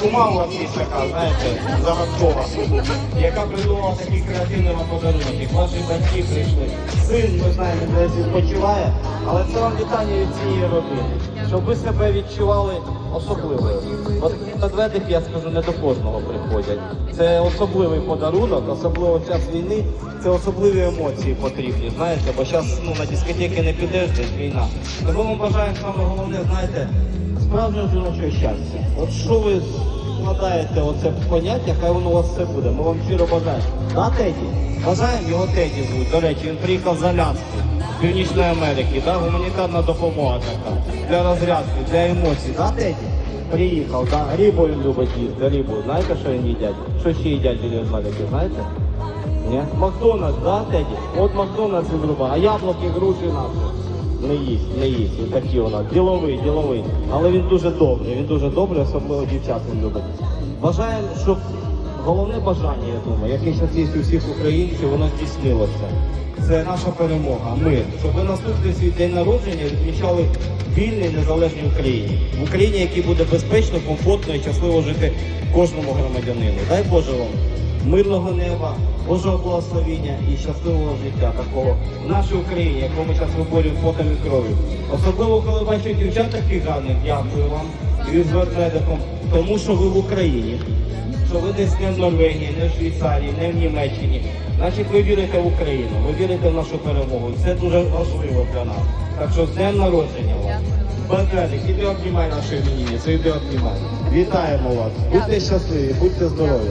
кума у вас є така, знаєте, загадкова, яка придумала такий креативний вам подарунок. Ваші батьки прийшли. Син, ми знаємо, десь відпочиває, але це вам вітання від цієї родини. Щоб ви себе відчували особливою. От медведик, я скажу, не до кожного приходять. Це особливий подарунок, особливо в час війни. Це особливі емоції потрібні, знаєте, бо зараз ну, на дискотеки не підеш, десь війна. Тому ми бажаємо саме головне, знаєте, справжнього жіночого щастя. От що ви складаєте оце поняття, хай воно у вас все буде. Ми вам щиро бажаємо. Да, Теді? Бажаємо його Теді звуть. До речі, він приїхав з Аляски, з Північної Америки, да? гуманітарна допомога така. Для розрядки, для емоцій. Да, Теді? Приїхав, да? Рибу він любить їсти, рибу. Знаєте, що він їдять? Що ще їдять біля Америки, знаєте? Ні? Макдональдс, да, Теді? От Макдональдс він любить, а яблуки, груші наші. Не їсть, не їсть. Він такий у нас. Діловий, діловий. Але він дуже добрий, він дуже добрий, особливо дівчат він любить. Бажаємо, щоб головне бажання, я думаю, яке зараз є у всіх українців, воно здійснилося. Це наша перемога, мир. Щоб ви наступний свій день народження відмічали в вільній незалежній Україні. В Україні, якій буде безпечно, комфортно і щасливо жити кожному громадянину. Дай Боже вам мирного неба, Божого благословіння і щасливого життя такого в нашій Україні, яку ми зараз виборюємо потом і кров'ю. Особливо, коли бачу дівчат таких гарних, дякую вам і з ведмедиком, тому що ви в Україні, що ви десь не в Норвегії, не в Швейцарії, не в Німеччині. Значить, ви вірите в Україну, ви вірите в нашу перемогу. Це дуже важливо для нас. Так що з днем народження вам. Ведмедик, іди обнімай нашу іменинницю, іди обнімай. Вітаємо вас. Будьте щасливі, будьте здорові.